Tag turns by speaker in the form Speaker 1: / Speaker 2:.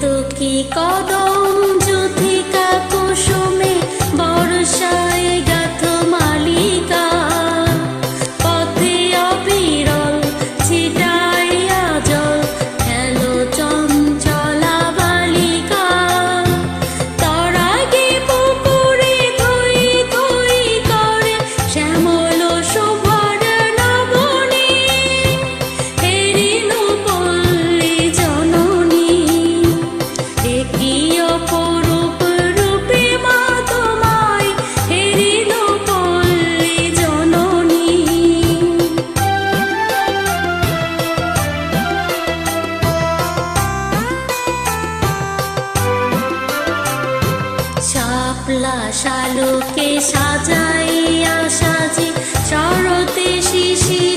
Speaker 1: তো কি কদম যুথিকা কুসুমে শালুকে সাজাইয়া সাজি শরতে শিশিরে